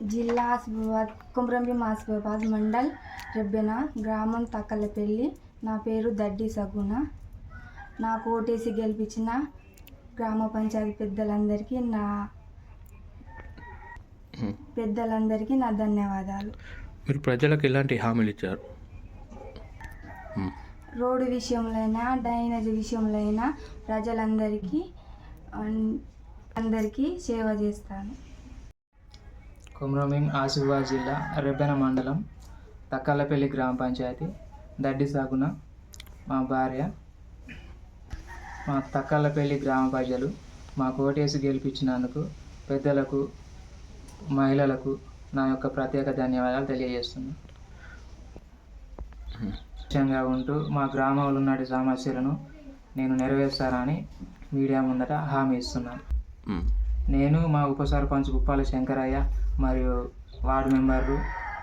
జిల్లా ఆసిఫాబాద్ కుమ్రంభీం ఆసిఫాబాద్ మండల్ రెబ్బెన గ్రామం తక్కలపల్లి నా పేరు దడ్డి సగుణ నాకు ఓటేసి గెలిపించిన గ్రామ పంచాయతీ పెద్దలందరికీ నా. పెద్దలందరికీ నా ధన్యవాదాలు మీరు ప్రజలకు ఎలాంటి హామీలు ఇచ్చారు. రోడ్డు విషయంలో అయినా డ్రైనేజ్ విషయంలో అయినా ప్రజలందరికీ అందరికీ సేవ చేస్తాను కుమ్రమీం ఆసిఫాబాద్ జిల్లా రెబ్బెన మండలం తక్కాలపల్లి గ్రామ పంచాయతీ దడ్డి సాగున మా భార్య మా తక్కాలపల్లి గ్రామ ప్రజలు మా కోటేసి గెలిపించినందుకు పెద్దలకు మహిళలకు నా యొక్క ప్రత్యేక ధన్యవాదాలు తెలియజేస్తున్నాను. ముఖ్యంగా ఉంటూ మా గ్రామంలో ఉన్న సమస్యలను నేను నెరవేర్స్తానని మీడియా ముందట హామీ ఇస్తున్నాను. నేను మా ఉప సర్పంచ్ ఉప్పాల శంకరయ్య మరియు వార్డు మెంబర్లు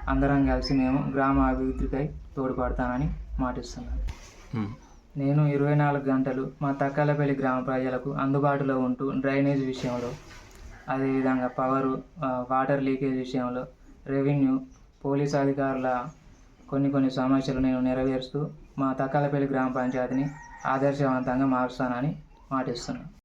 అందరం కలిసి మేము గ్రామ అభివృద్ధికై తోడ్పడతానని మాటిస్తున్నాను. నేను ఇరవై నాలుగు గంటలు మా తక్కలపల్లి గ్రామ ప్రజలకు అందుబాటులో ఉంటూ డ్రైనేజ్ విషయంలో అదేవిధంగా పవరు వాటర్ లీకేజ్ విషయంలో రెవెన్యూ పోలీస్ అధికారుల కొన్ని కొన్ని సమస్యలు నేను నెరవేరుస్తూ మా తక్కలపల్లి గ్రామ పంచాయతీని ఆదర్శవంతంగా మారుస్తానని మాటిస్తున్నాను